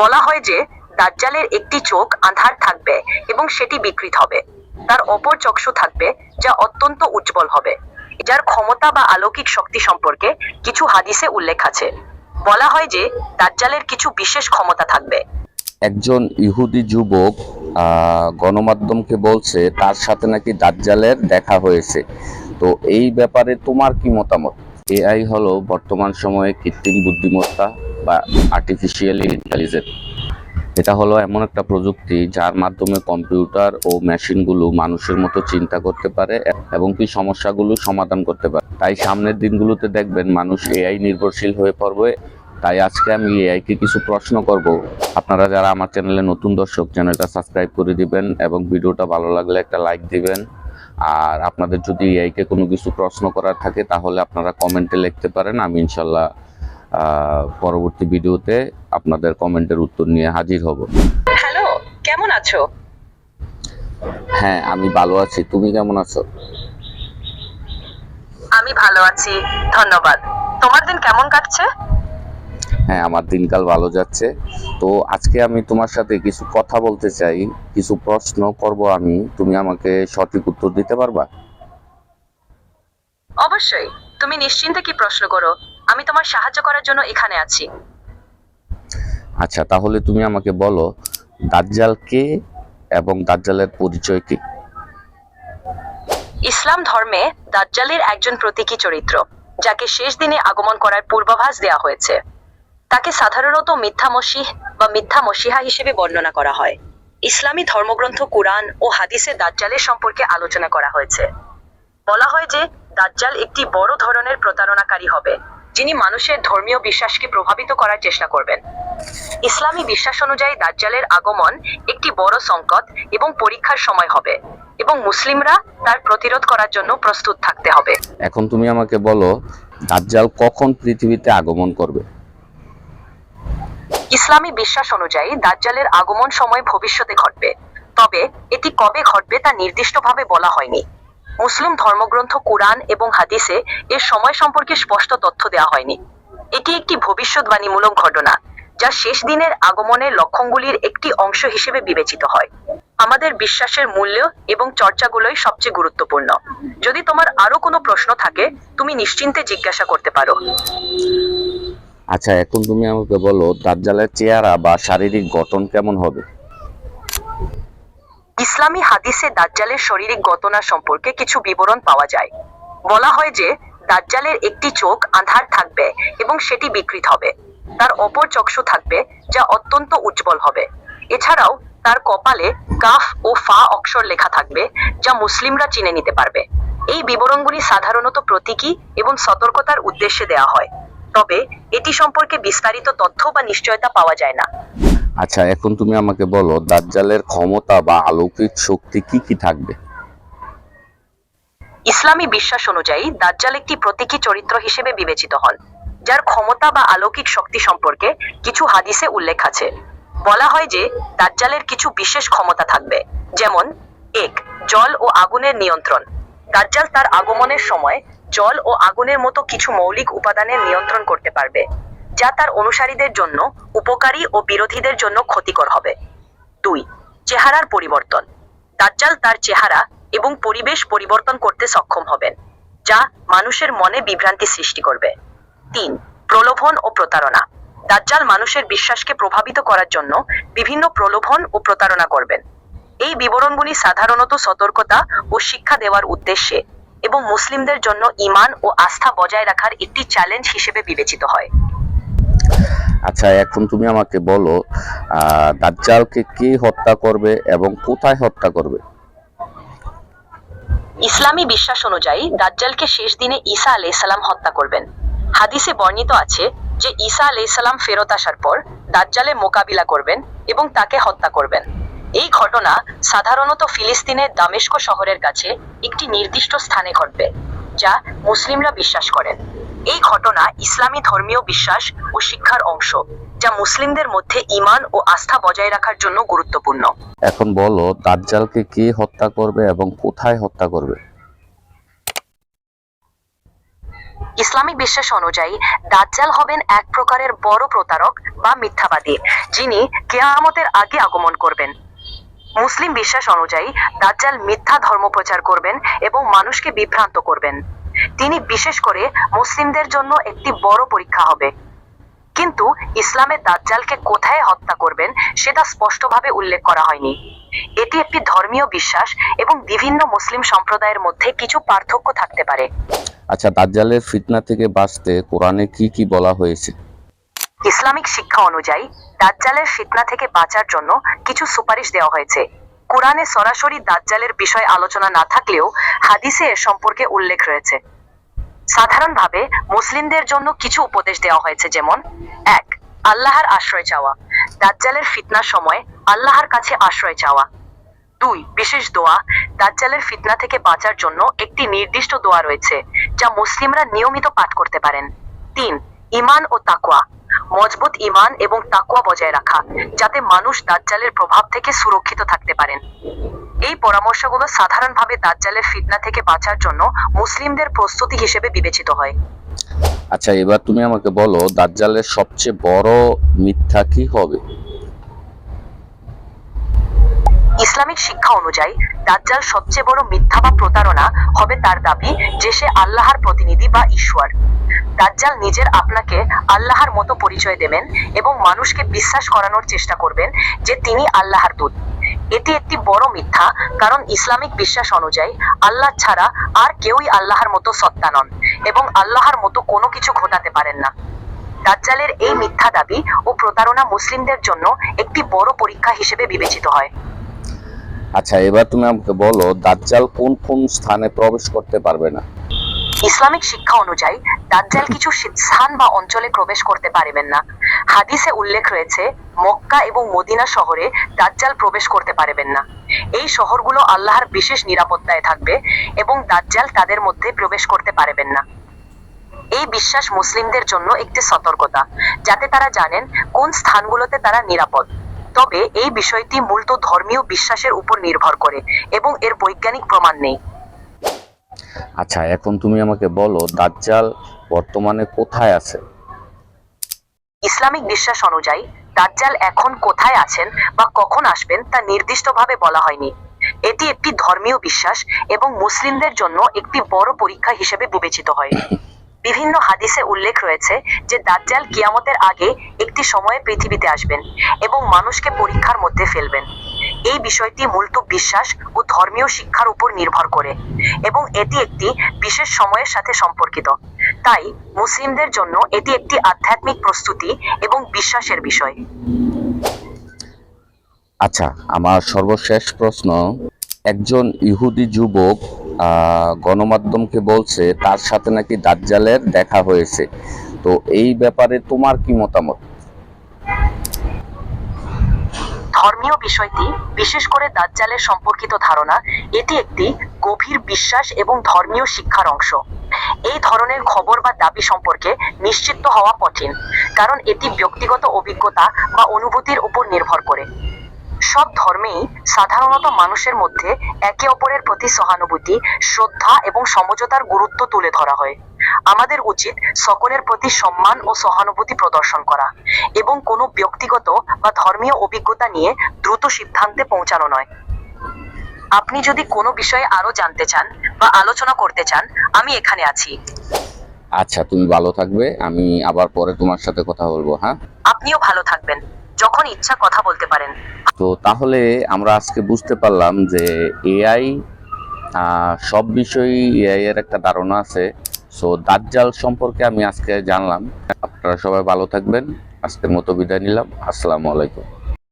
বলা হয় যে, দাজ্জালের একটি চোখ আধার থাকবে এবং সেটি বিকৃত হবে। তার অপর চক্ষু থাকবে, যা অত্যন্ত উজ্জ্বল হবে। যার ক্ষমতা বা আলৌকিক শক্তি সম্পর্কে কিছু হাদিসে উল্লেখ আছে। বলা হয় যে, দাজ্জালের কিছু বিশেষ ক্ষমতা থাকবে। একজন ইহুদি যুবক গণমাধ্যমকে বলছে, তার সাথে নাকি দাজ্জালের দেখা হয়েছে। তো এই ব্যাপারে তোমার কি মতামত? এআই হলো বর্তমান সময়ে কৃত্রিম বুদ্ধিমত্তা। বা আর্টিফিশিয়াল ইন্টেলিজেন্স এটা হলো এমন একটা প্রযুক্তি যার মাধ্যমে কম্পিউটার ও মেশিনগুলো মানুষের মতো চিন্তা করতে পারে এবং কি সমস্যাগুলো সমাধান করতে পারে। তাই সামনের দিনগুলোতে দেখবেন মানুষ এআই নির্ভরশীল হয়ে পড়বে। তাই আজকে আমি এআইকে কিছু প্রশ্ন করব। আপনারা যারা আমার চ্যানেলে নতুন দর্শক, চ্যানেলটা সাবস্ক্রাইব করে দিবেন এবং ভিডিওটা ভালো লাগলে একটা লাইক দিবেন। আর আপনাদের যদি এআইকে কোনো কিছু প্রশ্ন করার থাকে, তাহলে আপনারা কমেন্টে লিখতে পারেন, আমি ইনশাল্লাহ পরবর্তী ভিডিওতে আপনাদের কমেন্টের উত্তর নিয়ে হাজির হব। হ্যালো কেমন আছো? হ্যাঁ আমি ভালো আছি। তুমি কেমন আছো? আমি ভালো আছি ধন্যবাদ। তোমার দিন কেমন কাটছে? হ্যাঁ আমার দিনকাল ভালো যাচ্ছে। তো আজকে আমি তোমার সাথে কিছু কথা বলতে চাই কিছু প্রশ্ন করব আমি। তুমি আমাকে সঠিক উত্তর দিতে পারবা? অবশ্যই তুমি নিশ্চিন্তে কি প্রশ্ন করো? আমি তোমার সাহায্য করার জন্য এখানে আছি। আচ্ছা তাহলে তুমি আমাকে বলো দাজ্জাল কে এবং দাজ্জালের পরিচয় কি? ইসলাম ধর্মে দাজ্জালের একজন প্রতীকী চরিত্র যাকে শেষ দিনে আগমন করার পূর্বাভাস দেওয়া হয়েছে। তাকে সাধারণত মিথ্যা মসিহ বা মিথ্যা মসিহা হিসেবে বর্ণনা করা হয়। ইসলামী ধর্মগ্রন্থ কুরআন ও হাদিসে দাজ্জালের সম্পর্কে আলোচনা করা হয়েছে। বলা হয় যে দাজ্জাল একটি বড় ধরনের প্রতারণাকারী হবে। যিনি মানুষের ধর্মীয় বিশ্বাসকে প্রভাবিত করার চেষ্টা করবেন। ইসলামী বিশ্বাস অনুযায়ী দাজ্জালের আগমন একটি বড় সংকট এবং পরীক্ষার সময় হবে এবং মুসলিমরা তার প্রতিরোধ করার জন্য প্রস্তুত থাকতে হবে। এখন তুমি আমাকে বলো দাজ্জাল কখন পৃথিবীতে আগমন করবে? ইসলামী বিশ্বাস অনুযায়ী দাজ্জালের আগমন সময় ভবিষ্যতে ঘটবে তবে এটি কবে ঘটবে তা নির্দিষ্টভাবে বলা হয়নি। মুসলিম ধর্মগ্রন্থ, কুরআন এবং হাদিসে এর সময় সম্পর্কে স্পষ্ট তথ্য দেওয়া হয়নি। এটি একটি ভবিষ্যৎবাণীমূলক ঘটনা, যা শেষ দিনের আগমনের লক্ষণগুলির একটি অংশ হিসেবে বিবেচিত হয়। আমাদের বিশ্বাসের মূল্য এবং চর্চাগুলোই সবচেয়ে গুরুত্বপূর্ণ। যদি তোমার আরও কোনো প্রশ্ন থাকে, তুমি নিশ্চিন্তে জিজ্ঞাসা করতে পারো। আচ্ছা এখন তুমি আমাকে বলো, দাজ্জালের চেহারা বা শারীরিক গঠন কেমন হবে? ইসলামী হাদিসে দাজ্জালের শারীরিক গঠনা সম্পর্কে কিছু বিবরণ পাওয়া যায়। বলা হয় যে, দাজ্জালের একটি চোখ আধার থাকবে এবং সেটি বিকৃত হবে। তার অপর চক্ষু থাকবে, যা অত্যন্ত উজ্জ্বল হবে। এছাড়াও, তার কপালে কাফ ও ফা অক্ষর লেখা থাকবে, যা মুসলিমরা চিনে নিতে পারবে। এই বিবরণগুলি সাধারণত প্রতীকী এবং সতর্কতার উদ্দেশ্যে দেওয়া হয়। তবে, এটি সম্পর্কে বিস্তারিত তথ্য বা নিশ্চয়তা পাওয়া যায় না। আচ্ছা এখন তুমি আমাকে বলো, দাজ্জালের ক্ষমতা বা আলৌকিক শক্তি কি কি থাকবে? ইসলামী বিশ্বাস অনুযায়ী, দাজ্জাল একটি প্রতীকী চরিত্র হিসেবে বিবেচিত হন, যার ক্ষমতা বা আলৌকিক শক্তি সম্পর্কে কিছু হাদিসে উল্লেখ আছে। বলা হয় যে, দাজ্জালের কিছু বিশেষ ক্ষমতা থাকবে, যেমন, এক, জল ও আগুনের নিয়ন্ত্রণ। দাজ্জাল তার আগমনের সময় জল ও আগুনের মতো কিছু মৌলিক উপাদানের নিয়ন্ত্রণ করতে পারবে। যা তার অনুসারীদের জন্য উপকারী ও বিরোধীদের জন্য ক্ষতিকর হবে। দুই, চেহারার পরিবর্তন। দাজ্জাল তার চেহারা এবং পরিবেশ পরিবর্তন করতে সক্ষম হবেন, যা মানুষের মনে বিভ্রান্তি সৃষ্টি করবে। তিন, প্রলোভন ও প্রতারণা। দাজ্জাল মানুষের বিশ্বাসকে প্রভাবিত করার জন্য বিভিন্ন প্রলোভন ও প্রতারণা করবেন। এই বিবরণগুলি সাধারণত সতর্কতা ও শিক্ষা দেওয়ার উদ্দেশ্যে এবং মুসলিমদের জন্য ঈমান ও আস্থা বজায় রাখার একটি চ্যালেঞ্জ হিসেবে বিবেচিত হয়। আচ্ছা এখন তুমি আমাকে বলো দাজ্জালকে কে হত্যা করবে এবং কোথায় হত্যা করবে? ইসলামী বিশ্বাস অনুযায়ী দাজ্জালকে শেষ দিনে ঈসা আলাইসাল্লাম হত্যা করবেন। হাদিসে বর্ণিত আছে যে, ঈসা আলাইসাল্লাম ফেরত আসার পর দাজ্জালে মোকাবিলা করবেন এবং তাকে হত্যা করবেন। এই ঘটনা সাধারণত ফিলিস্তিনের দামেস্ক শহরের কাছে একটি নির্দিষ্ট স্থানে ঘটবে, যা মুসলিমরা বিশ্বাস করেন। এই ঘটনা ইসলামী ধর্মীয় বিশ্বাস ও শিক্ষার অংশ যা মুসলিমদের মধ্যে ঈমান ও আস্থা বজায় রাখার জন্য গুরুত্বপূর্ণ। এখন বলো দাজ্জালকে কে হত্যা করবে এবং কোথায় হত্যা করবে? ইসলামিক বিশ্বাস অনুযায়ী দাজ্জাল হবেন এক প্রকারের বড় প্রতারক বা মিথ্যাবাদী যিনি কেয়ামতের আগে আগমন করবেন। মুসলিম বিশ্বাস অনুযায়ী দাজ্জাল মিথ্যা ধর্ম প্রচার করবেন এবং মানুষকে বিভ্রান্ত করবেন। তিনি বিশেষ করে মুসলিমদের জন্য একটি বড় পরীক্ষা হবে। কিন্তু ইসলামে দাজ্জালকে কোথায় হত্যা করবেন সেটা স্পষ্টভাবে উল্লেখ করা হয়নি। এটি একটি ধর্মীয় বিশ্বাস এবং বিভিন্ন মুসলিম সম্প্রদায়ের মধ্যে কিছু পার্থক্য থাকতে পারে। আচ্ছা দাজ্জালের ফিতনা থেকে বাঁচতে কোরআনে কি কি বলা হয়েছে? ইসলামিক শিক্ষা অনুযায়ী দাজ্জালের ফিতনা থেকে বাঁচার জন্য কিছু সুপারিশ দেওয়া হয়েছে। কোরআনে সরাসরি দাজ্জালের বিষয় আলোচনা না থাকলেও হাদিসে এর সম্পর্কে উল্লেখ রয়েছে। সাধারণভাবে মুসলিমদের জন্য কিছু উপদেশ দেওয়া হয়েছে, যেমন, এক, আল্লাহর আশ্রয় চাওয়া। দাজ্জালের ফিতনার সময় আল্লাহর কাছে আশ্রয় চাওয়া। দুই, বিশেষ দোয়া। দাজ্জালের ফিতনা থেকে বাঁচার জন্য একটি নির্দিষ্ট দোয়া রয়েছে, যা মুসলিমরা নিয়মিত পাঠ করতে পারেন। তিন ইমান ও তাকওয়া। মজবুত ইমান এবং তাকুয়া বজায় রাখা, যাতে মানুষ দাজ্জালের প্রভাব থেকে সুরক্ষিত থাকতে পারেন। এই পরামর্শগুলো সাধারণভাবে দাজ্জালের ফিতনা থেকে বাঁচার জন্য মুসলিমদের প্রস্তুতি হিসেবে বিবেচিত হয়। আচ্ছা এবার তুমি আমাকে বলো দাজ্জালের সবচেয়ে বড় মিথ্যা কি হবে? ইসলামিক শিক্ষা অনুযায়ী দাজ্জাল সবচেয়ে বড় মিথ্যা বা প্রতারণা হবে তার দাবি যে সে আল্লাহর প্রতিনিধি বা ঈশ্বর। দাজ্জাল নিজের আপনাকে আল্লাহর মতো পরিচয় দেবেন এবং মানুষকে বিশ্বাস করানোর চেষ্টা করবেন যে তিনি আল্লাহর দূত। এটি একটি বড় মিথ্যা, কারণ ইসলামিক বিশ্বাস অনুযায়ী আল্লাহ ছাড়া আর কেউই আল্লাহর মতো সত্তা নন, এবং আল্লাহর মতো কোনো কিছু ঘটাতে পারেন না। দাজ্জালের এই মিথ্যা দাবি ও প্রতারণা মুসলিমদের জন্য একটি বড় পরীক্ষা হিসেবে বিবেচিত হয়। আচ্ছা এবার তুমি আমাকে বলো, দাজ্জাল কোন কোন স্থানে প্রবেশ করতে পারবে না? ইসলামিক শিক্ষা অনুযায়ী, দাজ্জাল কিছু স্থান বা অঞ্চলে প্রবেশ করতে পারবেন না। হাদিসে উল্লেখ রয়েছে, মক্কা এবং মদিনা শহরে দাজ্জাল প্রবেশ করতে পারবেন না। এই শহরগুলো আল্লাহর বিশেষ নিরাপত্তায় থাকবে এবং দাজ্জাল তাদের মধ্যে প্রবেশ করতে পারবেন না। এই বিশ্বাস মুসলিমদের জন্য একটি সতর্কতা, যাতে তারা জানেন কোন স্থানগুলোতে তারা নিরাপদ। তবে এই বিষয়টি মূলত ধর্মীয় বিশ্বাসের উপর নির্ভর করে এবং এর বৈজ্ঞানিক প্রমাণ নেই। আচ্ছা এখন তুমি আমাকে বলো দাজ্জাল বর্তমানে কোথায় আছে? ইসলামিক বিশ্বাস অনুযায়ী দাজ্জাল এখন কোথায় আছেন বা কখন আসবেন তা নির্দিষ্টভাবে বলা হয়নি। এটি একটি ধর্মীয় বিশ্বাস এবং মুসলিমদের জন্য একটি বড় পরীক্ষা হিসেবে বিবেচিত হয়। বিভিন্ন হাদিসে উল্লেখ রয়েছে যে দাজ্জাল কিয়ামতের আগে একটি সময়ে পৃথিবীতে আসবেন এবং মানুষকে পরীক্ষার মধ্যে ফেলবেন। এই বিষয়টি মূলত বিশ্বাস ও ধর্মীয় শিক্ষার উপর নির্ভর করে এবং এটি একটি বিশেষ সময়ের সাথে সম্পর্কিত। তাই মুসলিমদের জন্য এটি একটি আধ্যাত্মিক প্রস্তুতি এবং বিশ্বাসের বিষয়। আচ্ছা আমার সর্বশেষ প্রশ্ন, একজন ইহুদি যুবক গণমাধ্যমকে বলছে, তার সাথে নাকি দাজ্জালের দেখা হয়েছে। তো এই ব্যাপারে তোমার কি মতামত? ধর্মীয় বিষয়টি, বিশেষ করে দাজ্জালের সম্পর্কিত ধারণা, এটি একটি গভীর বিশ্বাস এবং ধর্মীয় শিক্ষার অংশ। এই ধরনের খবর বা দাবি সম্পর্কে নিশ্চিত হওয়া কঠিন, কারণ এটি ব্যক্তিগত অভিজ্ঞতা বা অনুভূতির উপর নির্ভর করে। সব ধর্মেই সাধারণত মানুষের মধ্যে একে অপরের প্রতি সহানুভূতি শ্রদ্ধা এবং সমঝোতার গুরুত্ব তুলে ধরা হয়। আমাদের উচিত সকলের প্রতি সম্মান ও সহানুভূতি প্রদর্শন করা এবং কোনো ব্যক্তিগত বা ধর্মীয় অভিজ্ঞতা নিয়ে দ্রুত সিদ্ধান্তে পৌঁছানো নয়। আপনি যদি কোনো বিষয়ে আরও জানতে চান বা আলোচনা করতে চান আমি এখানে আছি। আচ্ছা তুমি ভালো থাকবে। আমি আবার পরে তোমার সাথে কথা বলব হ্যাঁ? আপনিও ভালো থাকবেন। যখন ইচ্ছা কথা বলতে পারেন। তো তাহলে আমরা আজকে বুঝতে পারলাম যে এআই সব বিষয়ই এআই এর একটা ধারণা আছে। সো দাজ্জাল সম্পর্কে আমি আজকে জানলাম। আপনারা সবাই ভালো থাকবেন। আজকের মতো বিদায় নিলাম। আসসালামু আলাইকুম।